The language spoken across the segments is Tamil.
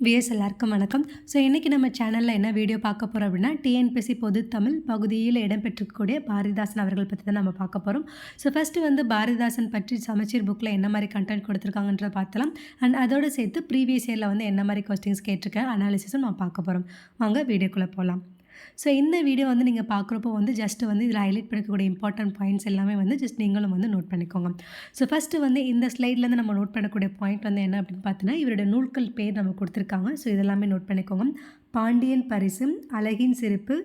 விஎஸ் எல்லாருக்கும் வணக்கம். ஸோ இன்றைக்கி நம்ம சேனலில் என்ன வீடியோ பார்க்க போகிறோம் அப்படின்னா டிஎன்பிஎஸ்சி பொது தமிழ் பகுதியில் இடம்பெற்றிருக்கக்கூடிய பாரதிதாசன் அவர்கள் பற்றி தான் நம்ம பார்க்க போகிறோம் ஸோ ஃபஸ்ட்டு வந்து பாரதிதாசன் பற்றி சமச்சீர் புக்கில் என்ன மாதிரி கண்டென்ட் கொடுத்துருக்காங்கன்றத பார்த்தலாம். அண்ட் அதோடு சேர்த்து ப்ரீவியஸ் இயரில் வந்து என்ன மாதிரி கொஸ்டின்ஸ் கேட்டிருக்கேன் அனாலிசிஸும் நம்ம பார்க்க போகிறோம் வாங்க வீடியோக்குள்ளே போகலாம் ஸோ இந்த வீடியோ வந்து நீங்கள் பார்க்குறப்போ வந்து ஜஸ்ட் வந்து இதில் ஹைலைட் பண்ணிக்கக்கூடிய இம்பார்ட்டன்ட் பாயிண்ட்ஸ் எல்லாமே வந்து ஜஸ்ட் நீங்களும் வந்து நோட் பண்ணிக்கோங்க. ஸோ ஃபஸ்ட்டு வந்து இந்த ஸ்லைட்லேருந்து நம்ம நோட் பண்ணக்கூடிய பாயிண்ட் வந்து என்ன அப்படின்னு பார்த்தீங்கன்னா இவருடைய நூல்கள் பேர் நம்ம கொடுத்துருக்காங்க. ஸோ இதெல்லாமே நோட் பண்ணிக்கோங்க. பாண்டியன் பரிசு அழகின் சிரிப்பு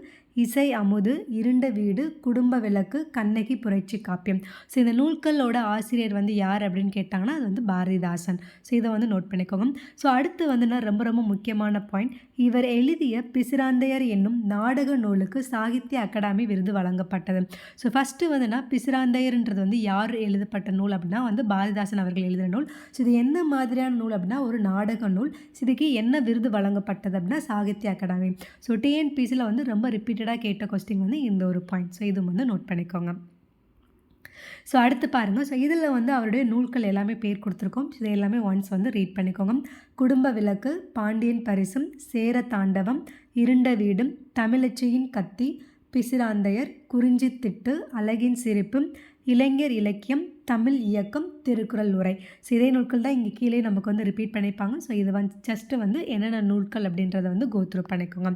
இசை அமுது இருண்ட வீடு குடும்ப விளக்கு கண்ணகி புரட்சி காப்பியம். ஸோ இந்த நூல்களோட ஆசிரியர் வந்து யார் அப்படின்னு கேட்டாங்கன்னா அது வந்து பாரதிதாசன். ஸோ இதை வந்து நோட் பண்ணிக்கோங்க. ஸோ அடுத்து வந்துன்னா ரொம்ப ரொம்ப முக்கியமான பாயிண்ட் இவர் எழுதிய பிசிராந்தையர் என்னும் நாடக நூலுக்கு சாகித்ய அகாடமி விருது வழங்கப்பட்டது. ஸோ ஃபஸ்ட்டு வந்துன்னா பிசிராந்தையர்ன்றது வந்து யார் எழுதப்பட்ட நூல் அப்படின்னா வந்து பாரதிதாசன் அவர்கள் எழுதின நூல். ஸோ இது என்ன மாதிரியான நூல் அப்படின்னா ஒரு நாடக நூல். ஸோ இதுக்கு என்ன விருது வழங்கப்பட்டது அப்படின்னா சாகித்ய அகாடமி. ஸோ டிஎன்பிசியில் வந்து ரொம்ப ரிப்பீட்டட் ரிலேட்டடாக கேட்ட கொஸ்டின் வந்து இந்த ஒரு பாயிண்ட் ஸோ இது வந்து நோட் பண்ணிக்கோங்க. ஸோ அடுத்து பாருங்கள் ஸோ இதில் வந்து அவருடைய நூல்கள் எல்லாமே பேர் கொடுத்துருக்கோம். இது எல்லாமே ஒன்ஸ் வந்து ரீட் பண்ணிக்கோங்க. குடும்ப விளக்கு பாண்டியன் பரிசும் சேர தாண்டவம் இருண்ட வீடும் தமிழச்சியின் கத்தி பிசிராந்தையர் குறிஞ்சி திட்டு அழகின் சிரிப்பு இளைஞர் இலக்கியம் தமிழ் இயக்கம் திருக்குறள் உரை. ஸோ இதே நூல்கள் தான் இங்கே கீழே நமக்கு வந்து ரிப்பீட் பண்ணியிருப்பாங்க. ஸோ இது வந்து ஜஸ்ட்டு வந்து என்னென்ன நூல்கள் அப்படின்றத வந்து கோத்ரூ பண்ணிக்கோங்க.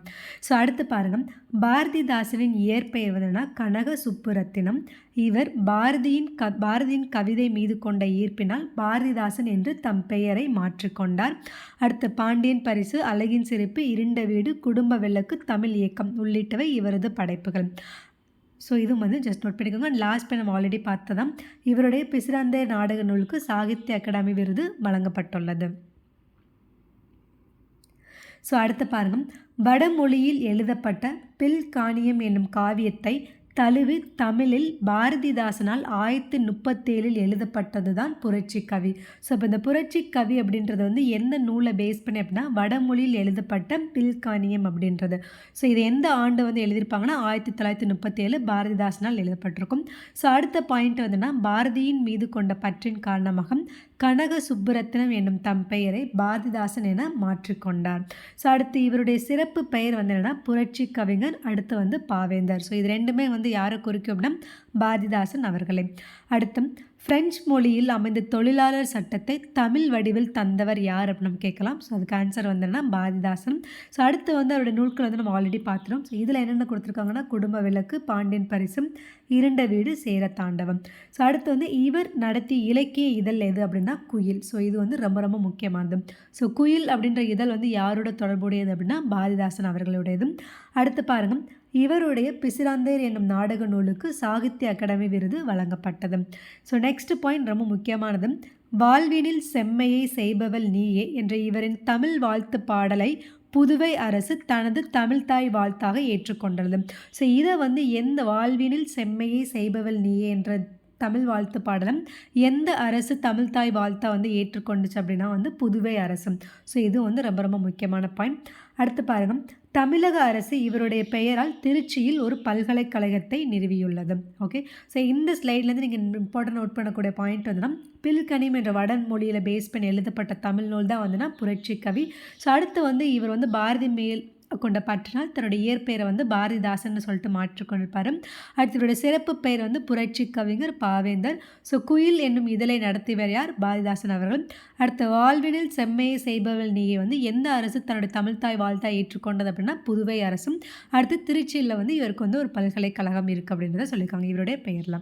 ஸோ அடுத்து பாருங்கள் பாரதிதாசனின் இயற்பெயர் வந்துன்னா கனக சுப்புரத்தினம். இவர் பாரதியின் க பாரதியின் கவிதை மீது கொண்ட ஈர்ப்பினால் பாரதிதாசன் என்று தம் பெயரை மாற்றிக்கொண்டார் அடுத்து பாண்டியன் பரிசு அழகின் சிரிப்பு இருண்ட வீடு குடும்ப விளக்கு தமிழ் இயக்கம் உள்ளிட்டவை இவரது படைப்புகள். ஸோ இதுவும் வந்து ஜஸ்ட் நோட் பண்ணிக்கோங்க. லாஸ்ட் இப்போ நம்ம ஆல்ரெடி பார்த்ததான் இவருடைய பிசிராந்த நாடக நூலுக்கு சாகித்ய அகாடமி விருது வழங்கப்பட்டுள்ளது. ஸோ அடுத்து பாருங்கள் வடமொழியில் எழுதப்பட்ட பில் காணியம் என்னும் காவியத்தை தழுவி தமிழில் பாரதிதாசனால் ஆயிரத்தி முப்பத்தேழில் எழுதப்பட்டது தான் புரட்சி கவி. ஸோ இப்போ இந்த புரட்சி கவி அப்படின்றது வந்து எந்த நூலை பேஸ் பண்ணி அப்படின்னா வடமொழியில் எழுதப்பட்ட பில்கானியம் அப்படின்றது. ஸோ இது எந்த ஆண்டு வந்து எழுதியிருப்பாங்கன்னா ஆயிரத்தி தொள்ளாயிரத்தி முப்பத்தேழு பாரதிதாசனால் எழுதப்பட்டிருக்கும். ஸோ அடுத்த பாயிண்ட் வந்துன்னா பாரதியின் மீது கொண்ட பற்றின் காரணமாக கனக சுப்புரத்னம் என்னும் தம் பெயரை பாரதிதாசன் என மாற்றிக்கொண்டார் ஸோ அடுத்து இவருடைய சிறப்பு பெயர் வந்து என்னென்னா புரட்சி கவிஞர் அடுத்து வந்து பாவேந்தர். ஸோ இது ரெண்டுமே வந்து யாரை குறிக்கும் அப்படின்னா பாரதிதாசன் அவர்களே. அடுத்து ஃப்ரெஞ்சு மொழியில் அமைந்த தொழிலாளர் சட்டத்தை தமிழ் வடிவில் தந்தவர் யார் அப்படின்னு நம்ம கேட்கலாம். ஸோ அதுக்கு ஆன்சர் வந்துன்னா பாரதிதாசன். ஸோ அடுத்து வந்து அவருடைய நூல்கள் வந்து நம்ம ஆல்ரெடி பார்த்துரும் ஸோ இதில் என்னென்ன கொடுத்துருக்காங்கன்னா குடும்ப விளக்கு பாண்டியன் பரிசும் இருண்ட வீடு சேர தாண்டவம். ஸோ அடுத்து வந்து இவர் நடத்திய இலக்கிய இதழ் எது அப்படின்னா குயில். ஸோ இது வந்து ரொம்ப ரொம்ப முக்கியமானது. ஸோ குயில் அப்படின்ற இதழ் வந்து யாரோட தொடர்புடையது அப்படின்னா பாரதிதாசன் அவர்களுடையது அடுத்து பாருங்கள் இவருடைய பிசிராந்தேர் என்னும் நாடக நூலுக்கு சாகித்ய அகாடமி விருது வழங்கப்பட்டது. ஸோ நெக்ஸ்ட் பாயிண்ட் ரொம்ப முக்கியமானது. வாழ்வினில் செம்மையை செய்பவள் நீயே என்ற இவரின் தமிழ் வாழ்த்து பாடலை புதுவை அரசு தனது தமிழ்தாய் வாழ்த்தாக ஏற்றுக்கொண்டது. ஸோ இதை வந்து எந்த வாழ்வினில் செம்மையை செய்பவள் நீயே என்ற தமிழ் வாழ்த்து பாடலம் எந்த அரசு தமிழ்தாய் வாழ்த்தா வந்து ஏற்றுக்கொண்டுச்சு அப்படின்னா வந்து புதுவை அரசு. ஸோ இது வந்து ரொம்ப ரொம்ப முக்கியமான பாயிண்ட் அடுத்து பாருங்கள் தமிழக அரசு இவருடைய பெயரால் திருச்சியில் ஒரு பல்கலைக்கழகத்தை நிறுவியுள்ளது. ஓகே ஸோ இந்த ஸ்லைட்லேருந்து நீங்கள் இம்பார்ட்டன்ட் நோட் பண்ணக்கூடிய பாயிண்ட் வந்துன்னா பில்கனிம் என்ற வட மொழியில் பேஸ் பண்ணி எழுதப்பட்ட தமிழ் நூல் தான் வந்துன்னா புரட்சி கவி. ஸோ அடுத்து வந்து இவர் வந்து பாரதி மேல் கொண்ட பற்றினால் தன்னுடைய இயற்பெயரை வந்து பாரதிதாசன் சொல்லிட்டு மாற்றிக்கொண்டிருப்பார். அடுத்து சிறப்பு பெயர் வந்து புரட்சி கவிஞர் பாவேந்தர். ஸோ குயில் என்னும் இதழை நடத்தியவர் யார்? பாரதிதாசன் அவர்கள். அடுத்த வாழ்வினில் செம்மையை செய்பவள் நீயே வந்து எந்த அரசு தன்னுடைய தமிழ்தாய் வாழ்த்தாய் ஏற்றுக்கொண்டது அப்படின்னா புதுவை அரசும். அடுத்து திருச்சியில் வந்து இவருக்கு வந்து ஒரு பல்கலைக்கழகம் இருக்குது அப்படின்றத சொல்லியிருக்காங்க இவருடைய பெயரில்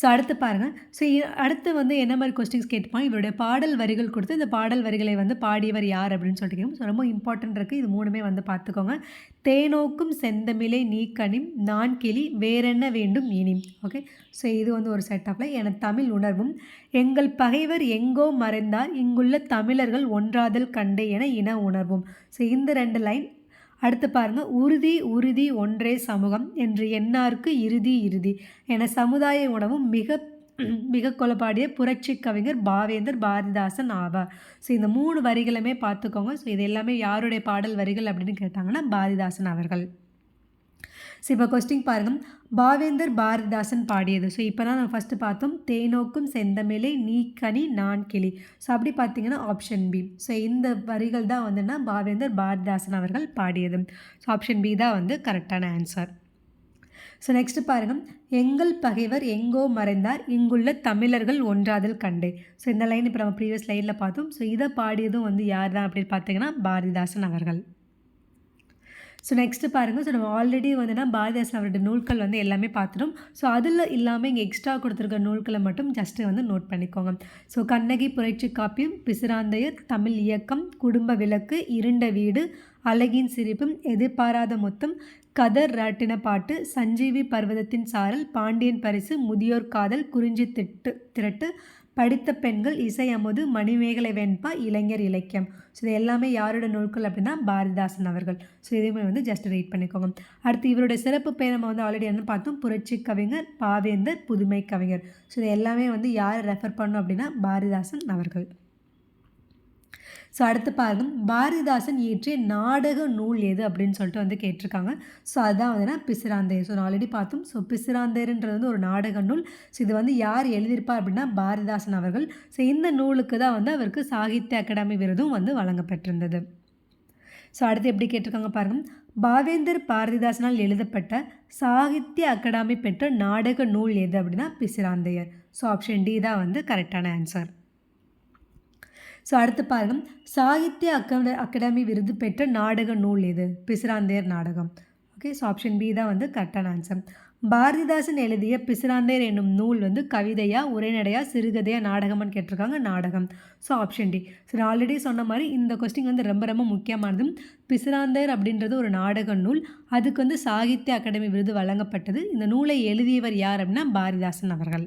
ஸோ அடுத்து பாருங்கள் ஸோ அடுத்து வந்து என்ன மாதிரி கொஸ்டின்ஸ் கேட்டுப்பாங்க? இவருடைய பாடல் வரிகள் கொடுத்து இந்த பாடல் வரிகளை வந்து பாடியவர் யார் அப்படின்னு சொல்லிட்டு ஸோ ரொம்ப இம்பார்ட்டன்ட் இருக்குது இது மூணுமே வந்து பார்த்துக்கோங்க. தேனோக்கும் செந்தமிழை நீக்கனிம் நான் கிளி வேறென்ன வேண்டும் இனிம். ஓகே ஸோ இது வந்து ஒரு செட் ஆஃப்ல என தமிழ் உணர்வும் எங்கள் பகைவர் எங்கோ மறைந்தார் இங்குள்ள தமிழர்கள் ஒன்றாதல் கண்டே என இன உணர்வும். ஸோ இந்த ரெண்டு லைன் அடுத்து பாருங்கள் உறுதி உறுதி ஒன்றே சமூகம் என்று என்னாருக்கு இறுதி இறுதி. என சமுதாய உணவும் மிக மிக கொலப்பாடிய புரட்சி கவிஞர் பாவேந்தர் பாரதிதாசன் ஆவார். ஸோ இந்த மூணு வரிகளுமே பார்த்துக்கோங்க. ஸோ இது எல்லாமே யாருடைய பாடல் வரிகள் அப்படின்னு கேட்டாங்கன்னா பாரதிதாசன் அவர்கள். ஸோ இப்போ கொஸ்டின் பாருங்கள் பாவேந்தர் பாரதிதாசன் பாடியது. ஸோ இப்போ தான் நம்ம ஃபஸ்ட்டு பார்த்தோம். தேனோக்கும் செந்தமிழை நீ கனி நான் கிளி ஸோ அப்படி பார்த்தீங்கன்னா ஆப்ஷன் பி ஸோ இந்த வரிகள் தான் வந்துன்னா பாவேந்தர் பாரதிதாசன் அவர்கள் பாடியது. ஸோ ஆப்ஷன் பி தான் வந்து கரெக்டான ஆன்சர் ஸோ நெக்ஸ்ட்டு பாருங்கள் எங்கள் பகைவர் எங்கோ மறைந்தார் இங்குள்ள தமிழர்கள் ஒன்றாதல் கண்டே ஸோ இந்த லைன் இப்போ நம்ம ப்ரீவியஸ் லைனில் பார்த்தோம். ஸோ இதை பாடியதும் வந்து யார் தான் அப்படின்னு பார்த்தீங்கன்னா பாரதிதாசன் அவர்கள். ஸோ நெக்ஸ்ட்டு பாருங்கள் ஸோ நம்ம ஆல்ரெடி வந்துன்னா பாரதிதாசன் அவருடைய நூல்கள் வந்து எல்லாமே பார்த்துடும் ஸோ அதில் இல்லாமல் இங்கே எக்ஸ்ட்ரா கொடுத்துருக்க நூல்களை மட்டும் ஜஸ்ட்டு வந்து நோட் பண்ணிக்கோங்க. ஸோ கண்ணகி புரட்சி காப்பியம் பிசிராந்தையர் தமிழ் இயக்கம் குடும்ப விளக்கு இருண்ட வீடு அழகின் சிரிப்பும் எதிர்பாராத மொத்தம் கதர் ராட்டின பாட்டு சஞ்சீவி பர்வதத்தின் சாரல் பாண்டியன் பரிசு முதியோர் காதல் குறிஞ்சி திட்டு திரட்டு படித்த பெண்கள் இசை அமுது மணிமேகலை வெண்பா இளைஞர் இலக்கியம். ஸோ இது எல்லாமே யாரோட நூல்கள் அப்படின்னா பாரதிதாசன் அவர்கள். ஸோ இதுவுமே வந்து ஜஸ்ட் ரீட் பண்ணிக்கோங்க. அடுத்து இவருடைய சிறப்பு பேர் நம்ம வந்து ஆல்ரெடி என்ன பார்த்தோம். புரட்சி கவிஞர் பாவேந்தர் புதுமை கவிஞர். ஸோ இது எல்லாமே வந்து யார் ரெஃபர் பண்ணும் அப்படின்னா பாரதிதாசன் அவர்கள். ஸோ அடுத்து பாருங்க. பாரதிதாசன் இயற்றிய நாடக நூல் எது அப்படின்னு சொல்லிட்டு வந்து கேட்டிருக்காங்க. ஸோ அதுதான் வந்துன்னா பிசிராந்தையர். ஸோ நான் ஆல்ரெடி பார்த்தோம். ஸோ பிசிராந்தையர்ன்றது வந்து ஒரு நாடக நூல். ஸோ இது வந்து யார் எழுதியிருப்பார் அப்படின்னா பாரதிதாசன் அவர்கள். ஸோ இந்த நூலுக்கு தான் வந்து அவருக்கு சாகித்ய அகாடமி விருதும் வந்து வழங்கப்பட்டிருந்தது. ஸோ அடுத்து எப்படி கேட்டிருக்காங்க பாருங்கள் பாவேந்தர் பாரதிதாசனால் எழுதப்பட்ட சாகித்ய அகாடமி பெற்ற நாடக நூல் எது அப்படின்னா பிசிராந்தையர். ஸோ ஆப்ஷன் டி தான் வந்து கரெக்டான ஆன்சர் ஸோ அடுத்து பாருங்கள் சாகித்ய அக்கட அகாடமி விருது பெற்ற நாடக நூல் எது? பிசிராந்தையர் நாடகம். ஓகே ஸோ ஆப்ஷன் பி தான் வந்து கரெக்டான ஆன்சர் பாரதிதாசன் எழுதிய பிசிராந்தையர் என்னும் நூல் வந்து கவிதையா உரைநடையா சிறுகதையா நாடகம்னு கேட்டிருக்காங்க நாடகம். ஸோ ஆப்ஷன் டி ஸோ நான் ஆல்ரெடி சொன்ன மாதிரி இந்த கொஸ்டின் வந்து ரொம்ப ரொம்ப முக்கியமானது. பிசிராந்தையர் அப்படின்றது ஒரு நாடக நூல். அதுக்கு வந்து சாகித்ய அகாடமி விருது வழங்கப்பட்டது. இந்த நூலை எழுதியவர் யார் அப்படின்னா பாரதிதாசன் அவர்கள்.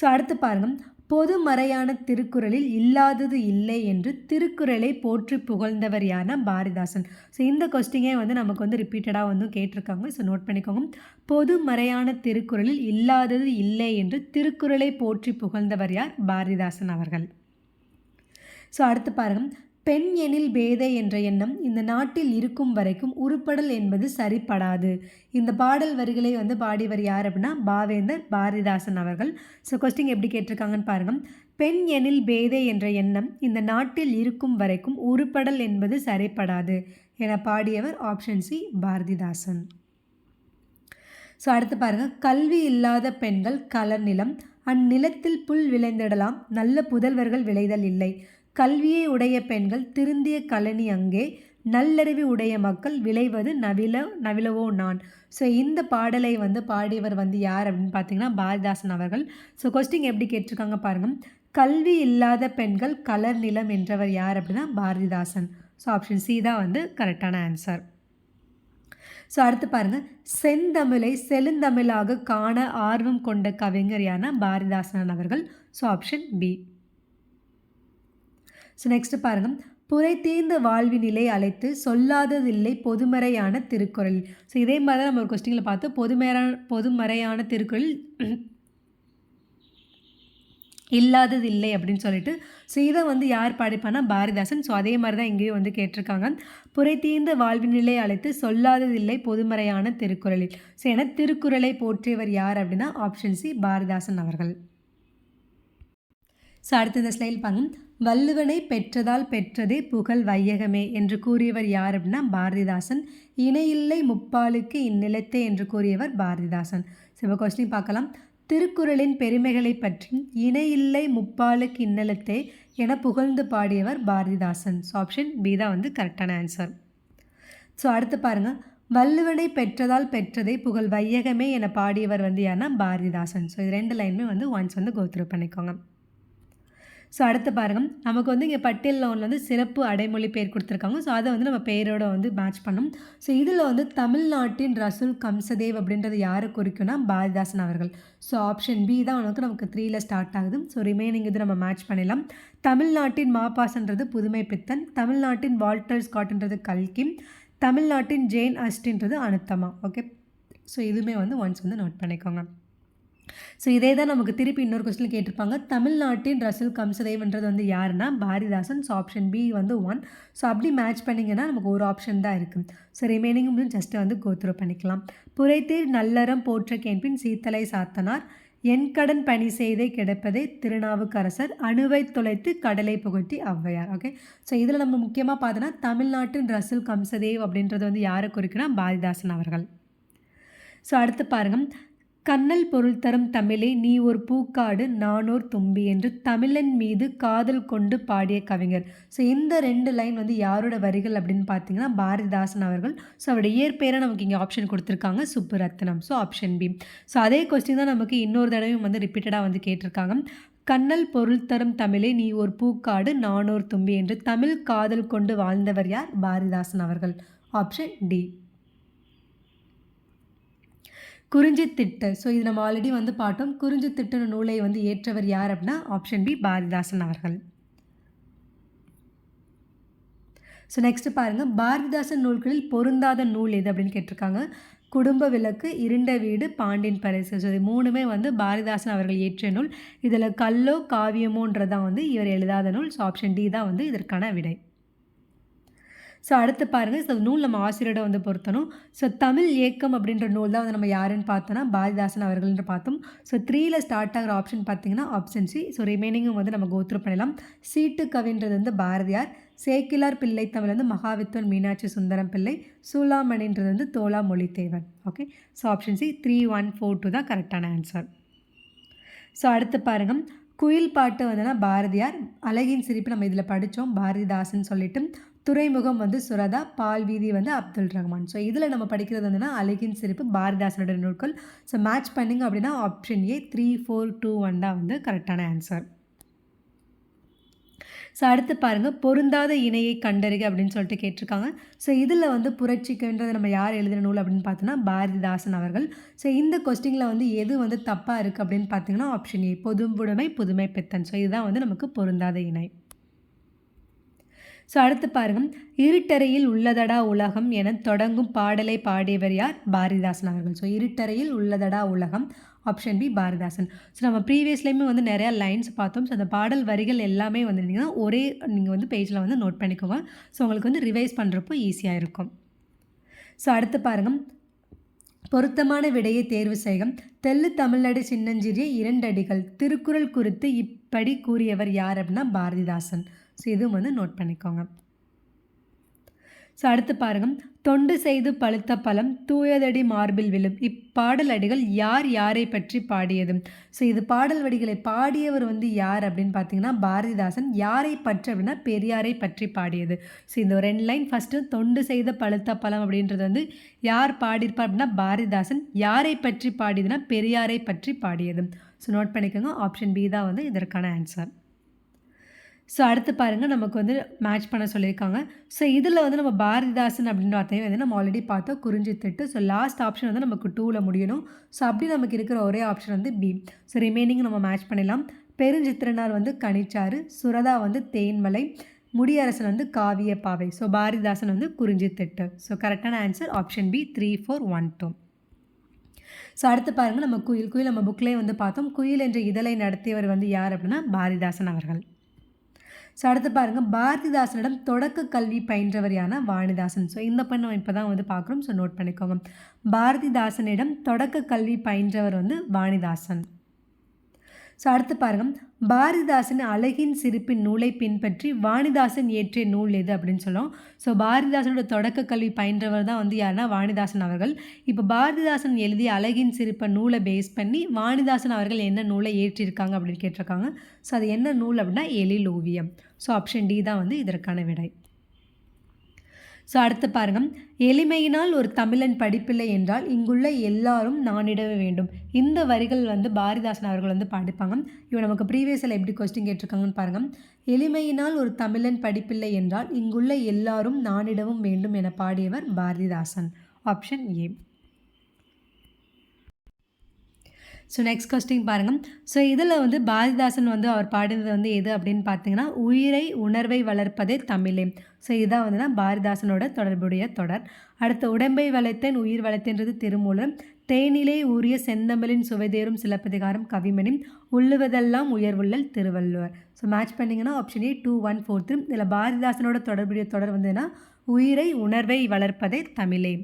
ஸோ அடுத்து பாருங்கள் பொதுமறையான திருக்குறளில் இல்லாதது இல்லை என்று திருக்குறளை போற்றி புகழ்ந்தவர் யாருன்னா பாரதிதாசன். ஸோ இந்த கொஸ்டினே வந்து நமக்கு வந்து ரிப்பீட்டடாக வந்து கேட்டிருக்காங்க. ஸோ நோட் பண்ணிக்கோங்க. பொதுமறையான திருக்குறளில் இல்லாதது இல்லை என்று திருக்குறளை போற்றி புகழ்ந்தவர் யார்? பாரதிதாசன் அவர்கள். ஸோ அடுத்து பாருங்கள் பெண் எனில் பேதை என்ற எண்ணம் இந்த நாட்டில் இருக்கும் வரைக்கும் உருப்படல் என்பது சரிப்படாது. இந்த பாடல் வரிகளை வந்து பாடியவர் யார் அப்படின்னா பாவேந்தர் பாரதிதாசன் அவர்கள். ஸோ கொஸ்டின் எப்படி கேட்டிருக்காங்கன்னு பாருங்கள் பெண் எனில் பேதை என்ற எண்ணம் இந்த நாட்டில் இருக்கும் வரைக்கும் உருப்படல் என்பது சரிப்படாது என பாடியவர் ஆப்ஷன் சி பாரதிதாசன். ஸோ அடுத்து பாருங்கள் கல்வி இல்லாத பெண்கள் கலர் நிலம். அந்நிலத்தில் புல் விளைந்திடலாம். நல்ல புதல்வர்கள் விளைதல் இல்லை. கல்வியை உடைய பெண்கள் திருந்திய கலனி அங்கே நல்லறிவு உடைய மக்கள் விளைவது நவில நவிலவோ நான். ஸோ இந்த பாடலை வந்து பாடியவர் வந்து யார் அப்படின்னு பார்த்தீங்கன்னா பாரதிதாசன் அவர்கள். ஸோ கொஸ்டின் எப்படி கேட்டிருக்காங்க பாருங்கள் கல்வி இல்லாத பெண்கள் கலர் நிலம் என்றவர் யார் அப்படின்னா பாரதிதாசன். ஸோ ஆப்ஷன் சி தான் வந்து கரெக்டான ஆன்சர் ஸோ அடுத்து பாருங்கள் செந்தமிழை செழுந்தமிழாக காண ஆர்வம் கொண்ட கவிஞர் யானா பாரதிதாசன் அவர்கள். So option B so next பாருங்கள் புரை தீர்ந்த வாழ்வி நிலை அழைத்து சொல்லாததில்லை பொதுமறையான திருக்குறள். ஸோ இதே மாதிரி தான் நம்ம ஒரு கொஸ்டினில் பார்த்து பொதுமறையான பொதுமறையான திருக்குறள் இல்லாதது இல்லை அப்படின்னு சொல்லிட்டு. ஸோ இதை வந்து யார் பாடிப்பானா பாரதிதாசன். ஸோ அதே மாதிரி தான் இங்கேயும் வந்து கேட்டிருக்காங்க. புரை தீர்ந்த வாழ்வின் நிலை அழைத்து சொல்லாததில்லை பொதுமறையான திருக்குறளில் ஸோ என திருக்குறளை போற்றியவர் யார் அப்படின்னா ஆப்ஷன் சி பாரதிதாசன் அவர்கள். ஸோ அடுத்த இந்த ஸ்லைல் பாருங்க. வள்ளுவனை பெற்றதால் பெற்றதே புகழ் வையகமே என்று கூறியவர் யார் அப்படின்னா பாரதிதாசன். இணையில்லை முப்பாலுக்கு இந்நிலத்தே என்று கூறியவர் பாரதிதாசன். ஸோ கொஸ்டின் பார்க்கலாம். திருக்குறளின் பெருமைகளை பற்றி இணையில்லை முப்பாலுக்கு இன்னலத்தே என புகழ்ந்து பாடியவர் பாரதிதாசன். ஸோ ஆப்ஷன் பி தான் வந்து கரெக்டான ஆன்சர் ஸோ அடுத்து பாருங்கள் வள்ளுவனை பெற்றதால் பெற்றதை புகழ் வையகமே என பாடியவர் வந்து யாருன்னா பாரதிதாசன். ஸோ இது ரெண்டு லைனுமே வந்து ஒன்ஸ் வந்து கோத்ரூ பண்ணிக்கோங்க. ஸோ அடுத்து பாருங்கள் நமக்கு வந்து இங்கே பட்டியல் லோனில் வந்து சிறப்பு அடைமொழி பேர் கொடுத்துருக்காங்க. ஸோ அதை வந்து நம்ம பேரோட வந்து மேட்ச் பண்ணோம் ஸோ இதில் வந்து தமிழ்நாட்டின் ரசூல் கம்சதேவ் அப்படின்றது யாரை குறிக்கும்னா பாரதிதாசன் அவர்கள். ஸோ ஆப்ஷன் பி தான் உனக்கு நமக்கு த்ரீல ஸ்டார்ட் ஆகுது. ஸோ ரிமைனிங் இது நம்ம மேட்ச் பண்ணிடலாம். தமிழ்நாட்டின் மாபாசன்றது புதுமை பித்தன். தமிழ்நாட்டின் வால்டர் ஸ்காட்ன்றது கல்கிம் தமிழ்நாட்டின் ஜெயின் அஸ்டின்றது அனுத்தமா. ஓகே ஸோ இதுவுமே வந்து ஒன்ஸ் வந்து நோட் பண்ணிக்கோங்க. ஸோ இதே தான் நமக்கு திருப்பி இன்னொரு கொஸ்டின் கேட்டிருப்பாங்க. தமிழ்நாட்டின் ரசல் கம்சதேவ்ன்றது வந்து யாருன்னா பாரதிதாசன் ஸோ ஆப்ஷன் பி வந்து ஒன் ஸோ அப்படி மேட்ச் பண்ணிங்கன்னா நமக்கு ஒரு ஆப்ஷன் தான் இருக்குது ஸோ ரிமைனிங் ஜஸ்ட்டு வந்து கோத்ரூ பண்ணிக்கலாம். புரைத்தீர் நல்லறம் போற்ற கேன்பின் சீத்தலை சாத்தனார். என் கடன் பணி செய்தே கிடப்பதே திருநாவுக்கரசர். அணுவை தொலைத்து கடலை புகட்டி ஔவையார். ஓகே ஸோ இதில் நம்ம முக்கியமாக பார்த்தோன்னா தமிழ்நாட்டின் ரசல் கம்சதேவ் அப்படின்றது வந்து யாரை குறிக்குன்னா பாரதிதாசன் அவர்கள். ஸோ அடுத்து பாருங்கள் கண்ணல் பொருள் தரும் தமிழே நீ ஒரு பூக்காடு நானோர் தும்பி என்று தமிழன் மீது காதல் கொண்டு பாடிய கவிஞர். ஸோ இந்த ரெண்டு லைன் வந்து யாரோட வரிகள் அப்படின்னு பார்த்தீங்கன்னா பாரதிதாசன் அவர்கள். ஸோ அவருடைய இயற்பெயரை நமக்கு இங்கே ஆப்ஷன் கொடுத்துருக்காங்க Subburathinam. So option B so அதே கொஸ்டின் தான் நமக்கு இன்னொரு தடவையும் வந்து ரிப்பீட்டடாக வந்து கேட்டிருக்காங்க. கண்ணல் பொருள் தரும் தமிழே நீ ஒரு பூக்காடு நானோர் தும்பி என்று தமிழ் காதல் கொண்டு வாழ்ந்தவர் யார்? பாரதிதாசன் அவர்கள். ஆப்ஷன் டி குறிஞ்சி திட்டு. ஸோ இது நம்ம ஆல்ரெடி வந்து பார்த்தோம். குறிஞ்சி திட்டு நூலை வந்து ஏற்றவர் யார் அப்படின்னா ஆப்ஷன் பி பாரதிதாசன் அவர்கள். ஸோ நெக்ஸ்ட்டு பாருங்கள் பாரதிதாசன் நூல்களில் பொருந்தாத நூல் எது அப்படின்னு கேட்டிருக்காங்க. குடும்ப விளக்கு இருண்ட வீடு பாண்டியன் பரிசு. ஸோ இது மூணுமே வந்து பாரதிதாசன் அவர்கள் இயற்றிய நூல். இதில் கல்லோ காவியமோன்றதான் வந்து இவர் எழுதாத நூல். ஸோ ஆப்ஷன் டி தான் வந்து இதற்கான விடை. ஸோ அடுத்து பாருங்கள் ஸோ நூல் நம்ம ஆசிரியரோட வந்து பொருத்தணும். ஸோ தமிழ் இயக்கம் அப்படின்ற நூல் தான் வந்து நம்ம யாருன்னு பார்த்தோன்னா பாரதிதாசன் அவர்கள்னு பார்த்தோம். ஸோ த்ரீயில் ஸ்டார்ட் ஆகிற ஆப்ஷன் பார்த்தீங்கன்னா ஆப்ஷன் சி ஸோ ரிமைனிங்கும் வந்து நம்ம கோத்ரூ பண்ணலாம் சீட்டு கவின்றது வந்து பாரதியார். சேக்கிலார் பிள்ளை தமிழ் வந்து மகாவித்வன் மீனாட்சி சுந்தரம் பிள்ளை. சூலாமணின்றது வந்து தோலா Mozhithevan. Okay so option C three one four two தான் கரெக்டான ஆன்சர் ஸோ அடுத்து பாருங்கள் குயில் பாட்டு வந்துன்னா பாரதியார். அழகின் சிரிப்பு நம்ம இதில் படித்தோம் பாரதிதாசன் சொல்லிட்டு. துறைமுகம் வந்து சுரதா பால் வீதி வந்து அப்துல் ரஹ்மான். ஸோ இதில் நம்ம படிக்கிறது வந்துன்னா அழகின் சிரிப்பு பாரதிதாசனோட நூல்கள். ஸோ மேட்ச் பண்ணிங்க அப்படின்னா option A three four two one தான் வந்து கரெக்டான ஆன்சர் ஸோ அடுத்து பாருங்கள் பொருந்தாத இணையை கண்டறிக அப்படின்னு சொல்லிட்டு கேட்டிருக்காங்க. ஸோ இதில் வந்து புரட்சிக்குன்றது நம்ம யார் எழுதின நூல் அப்படின்னு பார்த்தோன்னா பாரதிதாசன் அவர்கள். ஸோ இந்த கொஸ்டினில் வந்து எது வந்து தப்பாக இருக்குது அப்படின்னு பார்த்தீங்கன்னா ஆப்ஷன் ஏ பொதும்புடைமை புதுமை பெத்தன். ஸோ இதுதான் வந்து நமக்கு பொருந்தாத இணை. ஸோ அடுத்து பாருங்கள் இருட்டறையில் உள்ளதடா உலகம் என தொடங்கும் பாடலை பாடியவர் யார்? பாரதிதாசன் அவர்கள். ஸோ இருட்டறையில் உள்ளதடா உலகம் ஆப்ஷன் பி பாரதிதாசன். ஸோ நம்ம ப்ரீவியஸ்லேயுமே வந்து நிறையா லைன்ஸ் பார்த்தோம். ஸோ அந்த பாடல் வரிகள் எல்லாமே வந்துருந்தீங்கன்னா ஒரே நீங்கள் வந்து பேஜில் வந்து நோட் பண்ணிக்கோங்க. ஸோ உங்களுக்கு வந்து ரிவைஸ் பண்ணுறப்போ ஈஸியாக இருக்கும். ஸோ அடுத்து பாருங்கள் பொருத்தமான விடையை தேர்வு செய்கம் தெல்லு தமிழ்நாடு சின்னஞ்சிறிய இரண்டடிகள். திருக்குறள் குறித்து இப்படி கூறியவர் யார் அப்படின்னா பாரதிதாசன். ஸோ இதுவும் வந்து நோட் பண்ணிக்கோங்க. ஸோ அடுத்து பாருங்கள் தொண்டு செய்து பழுத்த பழம் தூயதடி மார்பில் விழும். இப்பாடல் அடிகள் யார் யாரை பற்றி பாடியது? ஸோ இது பாடல் வடிகளை பாடியவர் வந்து யார் அப்படின்னு பார்த்தீங்கன்னா பாரதிதாசன் யாரை பற்றி அப்படின்னா பெரியாரை பற்றி பாடியது. ஸோ இந்த ஒரு ரெண்டு லைன் ஃபஸ்ட்டு தொண்டு செய்த பழுத்த பழம் அப்படின்றது வந்து யார் பாடியிருப்பார் அப்படின்னா பாரதிதாசன் யாரை பற்றி பாடியதுன்னா பெரியாரை பற்றி பாடியது. ஸோ நோட் பண்ணிக்கோங்க. ஆப்ஷன் பி தான் வந்து இதற்கான ஆன்சர் ஸோ அடுத்து பாருங்கள் நமக்கு வந்து மேட்ச் பண்ண சொல்லியிருக்காங்க. ஸோ இதில் வந்து நம்ம பாரதிதாசன் அப்படின்ற வார்த்தையை வந்து நம்ம ஆல்ரெடி பார்த்தோம். குறிஞ்சி திட்டு. ஸோ லாஸ்ட் ஆப்ஷன் வந்து நமக்கு டூவில் முடியணும். ஸோ அப்படி நமக்கு இருக்கிற ஒரே ஆப்ஷன் வந்து பி ஸோ ரிமைனிங் நம்ம மேட்ச் பண்ணிடலாம். பெருஞ்சித்திரனார் வந்து கனிச்சாறு சுரதா வந்து தேன்மலை. முடியரசன் வந்து காவிய பாவை ஸோ பாரதிதாசன் வந்து குறிஞ்சி திட்டு. ஸோ கரெக்டான answer option B three four one two so அடுத்து பாருங்கள் நம்ம குயில். குயில் நம்ம புக்லேயே வந்து பார்த்தோம். குயில் என்ற இதழை நடத்தியவர் வந்து யார் அப்படின்னா பாரதிதாசன் அவர்கள். ஸோ அடுத்து பாருங்கள் பாரதிதாசனிடம் தொடக்க கல்வி பயின்றவரையான வாணிதாசன். ஸோ இந்த பண்ண இப்போ தான் வந்து பார்க்குறோம். ஸோ நோட் பண்ணிக்கோங்க. பாரதிதாசனிடம் தொடக்க கல்வி பயின்றவர் வந்து வாணிதாசன். ஸோ அடுத்து பாருங்கள் பாரதிதாசன் அழகின் சிரிப்பின் நூலை பின்பற்றி வாணிதாசன் இயற்றிய நூல் எது அப்படின்னு சொல்லுவோம் ஸோ பாரதிதாசனோட தொடக்க கல்வி பயின்றவர் தான் வந்து யாருன்னா வாணிதாசன் அவர்கள். இப்போ பாரதிதாசன் எழுதிய அழகின் சிரிப்பை நூலை பேஸ் பண்ணி வாணிதாசன் அவர்கள் என்ன நூலை ஏற்றிருக்காங்க அப்படின்னு கேட்டிருக்காங்க. ஸோ அது என்ன நூல் அப்படின்னா எழில் ஓவியம். ஸோ ஆப்ஷன் டி தான் வந்து இதற்கான விடை. ஸோ அடுத்து பாருங்கள் எளிமையினால் ஒரு தமிழன் படிப்பில்லை என்றால் இங்குள்ள எல்லாரும் நானிடவே வேண்டும். இந்த வரிகள் வந்து பாரதிதாசன் அவர்கள் வந்து படிப்பாங்க. இவன் நமக்கு ப்ரீவியஸில் எப்படி கொஸ்டின் கேட்டிருக்காங்கன்னு பாருங்கள் எளிமையினால் ஒரு தமிழன் படிப்பில்லை என்றால் இங்குள்ள எல்லாரும் நானிடவும் வேண்டும் என பாடியவர் Bharathidasan. Option A so next question பாருங்கள் ஸோ இதில் வந்து பாரதிதாசன் வந்து அவர் பாடினது வந்து எது அப்படின்னு பார்த்தீங்கன்னா உயிரை உணர்வை வளர்ப்பதே தமிழே. ஸோ இதுதான் வந்துன்னா பாரதிதாசனோட தொடர்புடைய தொடர். அடுத்த உடம்பை வளர்த்தேன் உயிர் வளர்த்தேன்றது திருமூலம். தேனிலே ஊறிய செந்தமிழின் சுவைதேறும் சிலப்பதிகாரம் கவிமணி. உள்ளுவதெல்லாம் உயர்வுள்ளல் திருவள்ளுவர். ஸோ மேட்ச் பண்ணிங்கன்னா option A two one fourth இதில் பாரதிதாசனோட தொடர்புடைய தொடர் வந்துன்னா உயிரை உணர்வை வளர்ப்பதே தமிழே.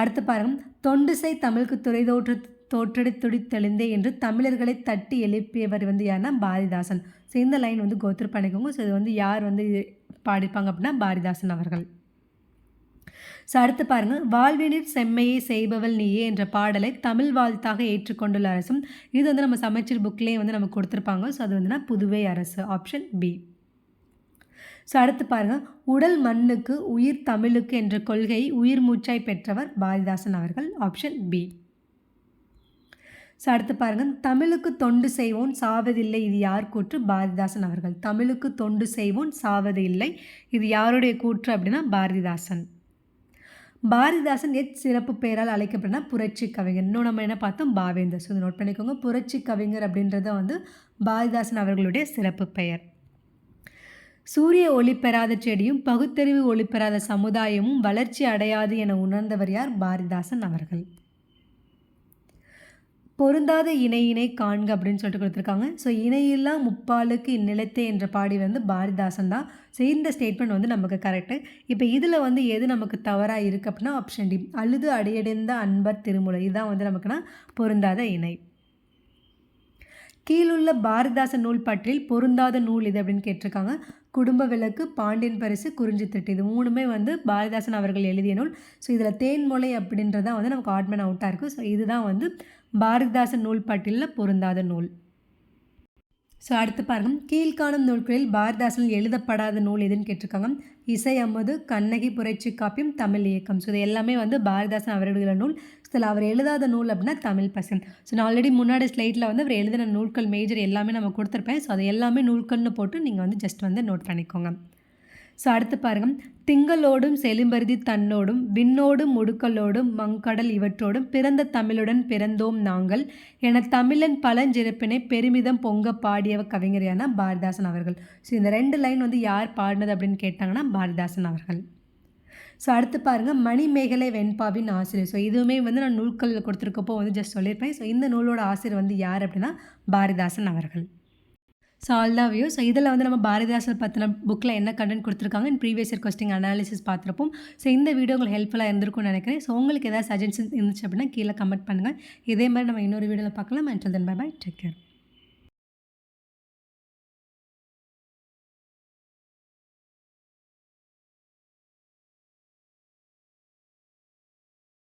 அடுத்து பாருங்க. தொண்டுசை தமிழுக்கு துறை தோற்று தோற்றடி துடித்தெழுந்தே என்று தமிழர்களை தட்டி எழுப்பியவர் வந்து யாருன்னா பாரதிதாசன். ஸோ இந்த லைன் வந்து கோத்ரு பண்ணிக்கோங்க ஸோ இது வந்து யார் வந்து இது பாடியிருப்பாங்க அப்படின்னா பாரதிதாசன் அவர்கள். ஸோ அடுத்து பாருங்கள் வாழ்வினில் செம்மையை செய்பவள் நீயே என்ற பாடலை தமிழ் வாழ்த்தாக ஏற்றுக்கொண்டுள்ள அரசும் இது வந்து நம்ம சமைச்சர் புக்லேயே வந்து நமக்கு கொடுத்துருப்பாங்க. ஸோ அது வந்துன்னா புதுவை அரசு ஆப்ஷன் பி ஸோ அடுத்து பாருங்கள் உடல் மண்ணுக்கு உயிர் தமிழுக்கு என்ற கொள்கையை உயிர் மூச்சாய் பெற்றவர் பாரதிதாசன் அவர்கள் ஆப்ஷன் பி ஸோ அடுத்து பாருங்கள் தமிழுக்கு தொண்டு செய்வோன் சாவதில்லை இது யார் கூற்று? பாரதிதாசன் அவர்கள். தமிழுக்கு தொண்டு செய்வோன் சாவது இல்லை இது யாருடைய கூற்று? அப்படின்னா பாரதிதாசன். பாரதிதாசன் எச் சிறப்பு பெயரால் அழைக்கப்படுனா புரட்சி கவிஞர். இன்னும் நம்ம என்ன பார்த்தோம்? பாவேந்தர். ஸோ இதை நோட் பண்ணிக்கோங்க. புரட்சி கவிஞர் அப்படின்றத வந்து பாரதிதாசன் அவர்களுடைய சிறப்பு பெயர். சூரிய ஒளி பெறாத செடியும் பகுத்தறிவு ஒளி பெறாத சமுதாயமும் வளர்ச்சி அடையாது என உணர்ந்தவர் யார்? பாரதிதாசன் அவர்கள். பொருந்தாத இணையினை காண்க அப்படின்னு சொல்லிட்டு கொடுத்துருக்காங்க. ஸோ இணையில்லா முப்பாலுக்கு இந்நிலத்தே என்ற பாடி வந்து பாரதிதாசன் தான். ஸோ இந்த ஸ்டேட்மெண்ட் வந்து நமக்கு கரெக்டு இப்போ இதில் வந்து எது நமக்கு தவறாக இருக்குது அப்படின்னா ஆப்ஷன் டி அழுது அடியடைந்த அன்பர் திருமுறை இதுதான் வந்து நமக்குன்னா பொருந்தாத இணை. கீழுள்ள பாரதிதாசன் நூல் பற்றில் பொருந்தாத நூல் இது அப்படின்னு கேட்டிருக்காங்க. குடும்ப விளக்கு பாண்டியன் பரிசு குறிஞ்சி திட்டு. இது மூணுமே வந்து பாரதிதாசன் அவர்கள் எழுதிய நூல். ஸோ இதில் தேன்மொழி அப்படின்றதான் வந்து நமக்கு ஆட்மன் அவுட்டாக இருக்குது ஸோ இதுதான் வந்து பாரதிதாசன் நூல் பட்டியலில் பொருந்தாத நூல். ஸோ அடுத்து பாருங்கள் கீழ்காணும் நூல்களில் பாரதிதாசன் எழுதப்படாத நூல் எதுன்னு கேட்டிருக்காங்க. இசை அம்மது கண்ணகி புரட்சி காப்பியம் தமிழ் இயக்கம். ஸோ இது எல்லாமே வந்து பாரதிதாசன் அவர்களுடைய நூல். இதில் அவர் எழுதாத நூல் அப்படின்னா தமிழ் பசன். ஸோ நான் ஆல்ரெடி முன்னாடி ஸ்லைட்டில் வந்து அவர் எழுதின நூல்கள் மேஜர் எல்லாமே நம்ம கொடுத்துருப்பேன். ஸோ அது எல்லாமே நூல்கள்னு போட்டு நீங்கள் வந்து ஜஸ்ட் வந்து நோட் பண்ணிக்கோங்க. ஸோ அடுத்து பாருங்கள் திங்களோடும் செலும்பருதி தன்னோடும் விண்ணோடும் முடுக்கலோடும் மங்கடல் இவற்றோடும் பிறந்த தமிழுடன் பிறந்தோம் நாங்கள். என தமிழன் பழஞ்சிறப்பினை பெருமிதம் பொங்க பாடியவ கவிஞர் என பாரதிதாசன் அவர்கள். ஸோ இந்த ரெண்டு லைன் வந்து யார் பாடினது அப்படின்னு கேட்டாங்கன்னா பாரதிதாசன் அவர்கள். ஸோ அடுத்து பாருங்கள் மணிமேகலை வெண்பாவின் ஆசிரியர். ஸோ இதுவுமே வந்து நான் நூல்களில் கொடுத்துருக்கப்போ வந்து ஜஸ்ட் சொல்லியிருப்பேன். ஸோ இந்த நூலோட ஆசிரியர் வந்து யார் அப்படின்னா பாரதிதாசன் அவர்கள். ஸோ ஆல் தான் வியூ ஸோ இதில் வந்து நம்ம பாரதிதாசன் பற்றின புக்கில் என்ன கண்டென்ட் கொடுத்துருக்காங்க in previous year question analysis பார்த்துருப்போம். ஸோ இந்த வீடியோ உங்களுக்கு ஹெல்ப்ஃபுல்லாக இருந்திருக்கும்னு நினைக்கிறேன். ஸோ உங்களுக்கு ஏதாவது சஜஷன்ஸ் இருந்துச்சு அப்படின்னா கீழே கமெண்ட் பண்ணுங்கள் இதே மாதிரி நம்ம இன்னொரு வீடியோவில் பார்க்கலாம். And then bye bye take care